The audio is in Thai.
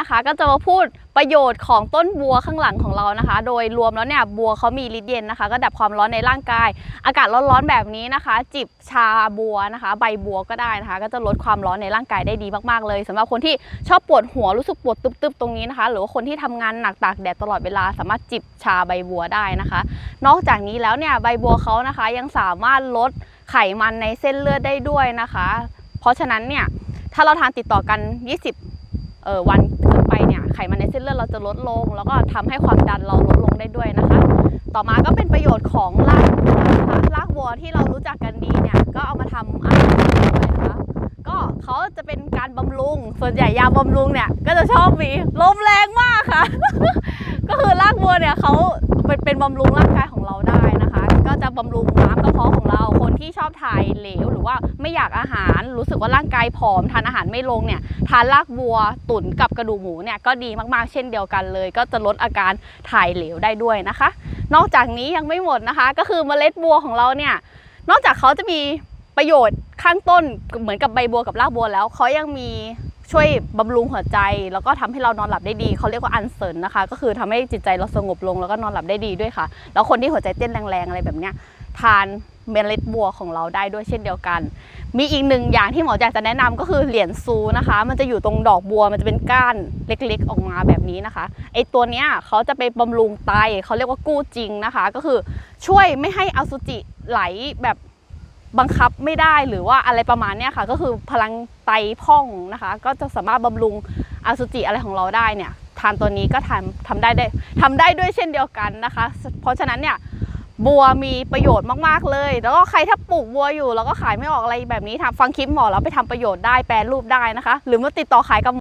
นะคะก็จะมาพูดประโยชน์ของต้นบัวข้างหลังของเรานะคะ โดยรวมแล้วเนี่ยบัวเขามีฤทธิ์เย็นนะคะ ก็ดับความร้อนในร่างกาย อากาศร้อนๆแบบนี้นะคะ จิบชาบัวนะคะ ใบบัวก็ได้นะคะ ก็จะลดความร้อนในร่างกายได้ดีมากๆเลยสำหรับคนที่ชอบปวดหัวรู้สึกปวดตึบๆตรงนี้นะคะ หรือว่าคนที่ทำงานหนักตากแดดตลอดเวลาสามารถจิบชาใบบัวได้นะคะ นอกจากนี้แล้วเนี่ยใบบัวเขานะคะยังสามารถลดไขมันในเส้นเลือดได้ด้วยนะคะ เพราะฉะนั้นเนี่ยถ้าเราทานติดต่อกัน 20 วันขึ้นไปเนี่ยไขมันในเส้นเลือดเราจะลดลง แล้วก็ทำให้ความดันเราลดลงได้ด้วยนะคะ ต่อมาก็เป็นประโยชน์ของรากบัวนะคะรากบัวที่เรารู้จักกันดีเนี่ยก็เอามาทำอาหารด้วยนะคะก็เขาจะเป็นการบำรุง ส่วนใหญ่ยาบำรุงเนี่ยก็จะชอบมีลมแรงมากค่ะ ก็คือรากบัวเนี่ยเขาเป็นเป็นบำรุงร่างกายของเราได้นะคะ ก็จะบำรุงน้า ที่ชอบถ่ายเหลว หรือว่าไม่อยากอาหาร รู้สึกว่าร่างกายผอมทานอาหารไม่ลงเนี่ยทานรากบัวตุ๋นกับกระดูกหมูเนี่ยก็ดีมากๆเช่นเดียวกันเลย ก็จะลดอาการถ่ายเหลวได้ด้วยนะคะ นอกจากนี้ยังไม่หมดนะคะ ก็คือเมล็ดบัวของเราเนี่ยนอกจากเขาจะมีประโยชน์ข้างต้นเหมือนกับใบบัวกับรากบัวแล้วเขายังมีช่วยบำรุงหัวใจ แล้วก็ทำให้เรานอนหลับได้ดี เขาเรียกว่าอันเซินนะคะ ก็คือทำให้จิตใจเราสงบลงแล้วก็นอนหลับได้ดีด้วยค่ะ แล้วคนที่หัวใจเต้นแรงๆอะไรแบบเนี้ยทาน เมล็ดบัวของเราได้ด้วยเช่นเดียวกัน มีอีกหนึ่งอย่างที่หมออยากจะแนะนำก็คือเหรียญซูนะคะ มันจะอยู่ตรงดอกบัวมันจะเป็นก้านเล็กๆ ออกมาแบบนี้นะคะไอตัวเนี้ยเขาจะไปบำรุงไตเขาเรียกว่ากู้จริงนะคะ ก็คือช่วยไม่ให้อสุจิไหลแบบบังคับไม่ได้หรือว่าอะไรประมาณเนี้ยค่ะ ก็คือพลังไตพ่องนะคะ ก็จะสามารถบำรุงอสุจิอะไรของเราได้เนี่ยทานตัวนี้ก็ทำทำได้ได้ทำได้ด้วยเช่นเดียวกันนะคะ เพราะฉะนั้นเนี่ย บัวมีประโยชน์มากๆเลย แล้วก็ใครถ้าปลูกบัวอยู่ แล้วก็ขายไม่ออกอะไรแบบนี้ทำฟังคลิปหมอแล้วไปทำประโยชน์ได้แปรรูปได้นะคะ หรือมาติดต่อขายกับ